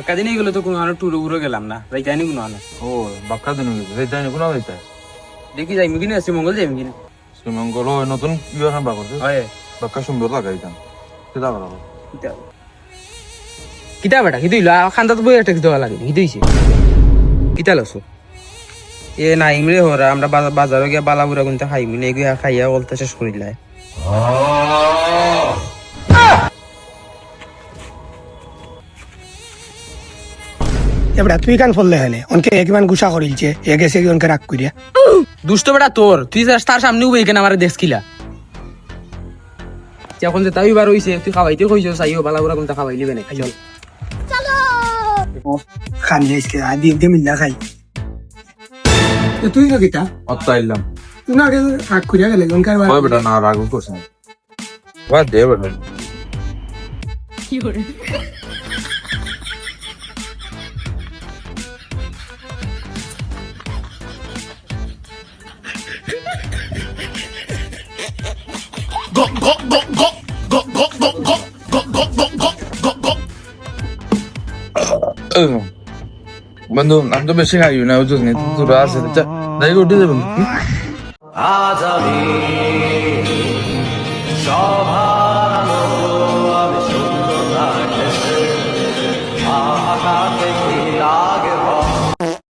পাক্কা দিনে গেলে তো কোনো আনো টুরে উড়ে গেলাম না। কোনো আনো ও বাক্কা দিন গেছে সেই কোনো হইতে দেখি কিনে কিনে। শ্রীমঙ্গল হয় নতুন বিয়ে খান বাকরছে হয়। বাক্কা সুন্দর কিতা বেটা কি দিল খান্দাত বই একটা দেওয়া লাগে কি কিতা লসো এ নাই মিলে হরা আমরা বাজার বাজারে গিয়ে বালাবুরা গুনতে খাই মিলে এগুলো খাইয়া বলতে শেষ করি এবার তুই কান ফললে হেনে? অনকে একবার গুসা করিলছে এ গেছে কি অনকে রাগ করিয়া দুষ্ট বেটা তোর তুই তার সামনে উবে এখানে আমার দেখছিলা এখন যে তাই বার হইছে তুই খাওয়াইতে কইছো চাইও বালাবুরা গুনতে খাওয়াইলি বেনে চল! খানি আইসকে আদি একদম মিল্লা খাই। তুই তো কিতা? অত আইলাম তুই না রাগ করিয়া গেলে অনকে হয় বেটা না রাগ করছে বাদ দে বেটা। বন্ধু আমি তো বেশি খাইও না বুঝছিস নি তোরা আছে যাই উঠে যাবেন আজ আমি সভা